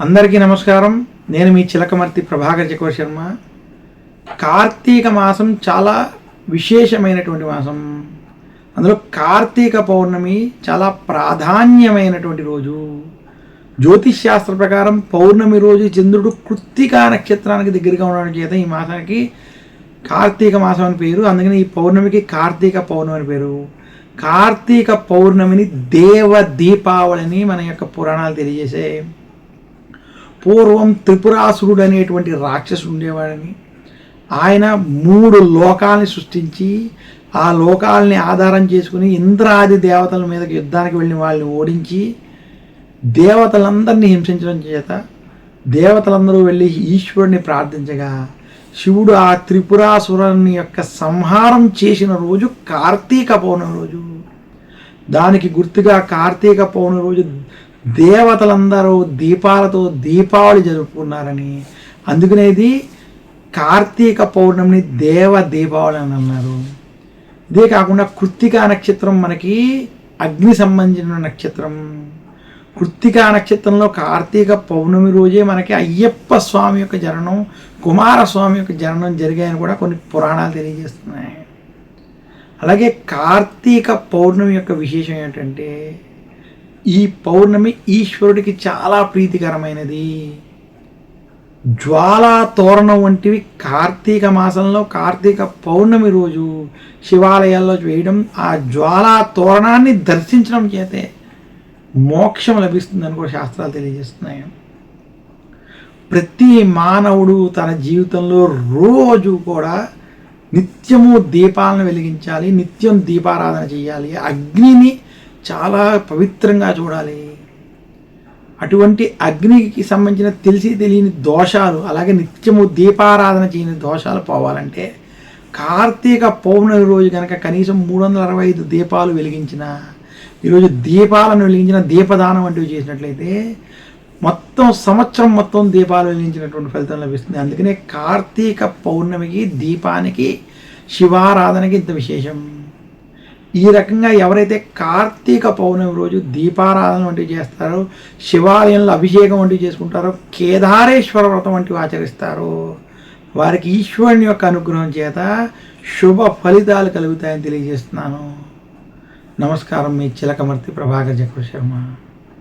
అందరికీ నమస్కారం. నేను మీ చిలకమర్తి ప్రభాకర్ చక్ర శర్మ కార్తీక మాసం చాలా విశేషమైనటువంటి మాసం. అందులో కార్తీక పౌర్ణమి చాలా ప్రాధాన్యమైనటువంటి రోజు. జ్యోతిష్ శాస్త్ర ప్రకారం పౌర్ణమి రోజు చంద్రుడు కృత్తికా నక్షత్రానికి దగ్గరగా ఉండడం చేత ఈ మాసానికి కార్తీక మాసం అని పేరు. అందుకని ఈ పౌర్ణమికి కార్తీక పౌర్ణమి అని పేరు. కార్తీక పౌర్ణమిని దేవ దీపావళిని మన యొక్క పురాణాలు తెలియజేసే పూర్వం త్రిపురాసురుడు అనేటువంటి రాక్షసుడు ఉండేవాడని. ఆయన మూడు లోకాలని సృష్టించి ఆ లోకాలని ఆధారం చేసుకుని ఇంద్రాది దేవతల మీదకి యుద్ధానికి వెళ్ళిన వాళ్ళని ఓడించి దేవతలందరినీ హింసించడం చేత దేవతలందరూ వెళ్ళి ఈశ్వరుని ప్రార్థించగా శివుడు ఆ త్రిపురాసురుని యొక్క సంహారం చేసిన రోజు కార్తీక పౌర్ణమి రోజు. దానికి గుర్తుగా కార్తీక పౌర్ణమి రోజు దేవతలందరూ దీపాలతో దీపావళి జరుపుకున్నారని. అందుకనేది కార్తీక పౌర్ణమిని దేవ దీపావళి అని అన్నారు. ఇదే కాకుండా కృత్తికా నక్షత్రం మనకి అగ్ని సంబంధించిన నక్షత్రం. కృత్తికా నక్షత్రంలో కార్తీక పౌర్ణమి రోజే మనకి అయ్యప్ప స్వామి యొక్క జననం కుమారస్వామి యొక్క జననం జరిగాయని కూడా కొన్ని పురాణాలు తెలియజేస్తున్నాయి. అలాగే కార్తీక పౌర్ణమి యొక్క విశేషం ఏంటంటే ఈ పౌర్ణమి ఈశ్వరుడికి చాలా ప్రీతికరమైనది. జ్వాలా తోరణం వంటివి కార్తీక మాసంలో కార్తీక పౌర్ణమి రోజు శివాలయాల్లో వేయడం ఆ జ్వాలా తోరణాన్ని దర్శించడం చేతే మోక్షం లభిస్తుందని కూడా శాస్త్రాలు తెలియజేస్తున్నాయి. ప్రతి మానవుడు తన జీవితంలో రోజు కూడా నిత్యము దీపాలను వెలిగించాలి నిత్యం దీపారాధన చేయాలి అగ్నిని చాలా పవిత్రంగా చూడాలి. అటువంటి అగ్నికి సంబంధించిన తెలిసి తెలియని దోషాలు అలాగే నిత్యము దీపారాధన చేయని దోషాలు పోవాలంటే కార్తీక పౌర్ణమి రోజు కనుక కనీసం మూడు వందల అరవై ఐదు దీపాలు వెలిగించిన ఈరోజు దీపాలను వెలిగించిన దీపదానం వంటివి చేసినట్లయితే మొత్తం సంవత్సరం మొత్తం దీపాలు వెలిగించినటువంటి ఫలితం లభిస్తుంది. అందుకనే కార్తీక పౌర్ణమికి దీపానికి శివారాధనకి ఇంత విశేషం. ఈ రకంగా ఎవరైతే కార్తీక పౌర్ణమి రోజు దీపారాధన వంటివి చేస్తారో శివాలయంలో అభిషేకం వంటివి చేసుకుంటారో కేదారేశ్వర వ్రతం వంటివి ఆచరిస్తారో వారికి ఈశ్వరుని యొక్క అనుగ్రహం చేత శుభ ఫలితాలు కలుగుతాయని తెలియజేస్తున్నాను. నమస్కారం మీ చిలకమర్తి ప్రభాకర్ చక్ర శర్మ.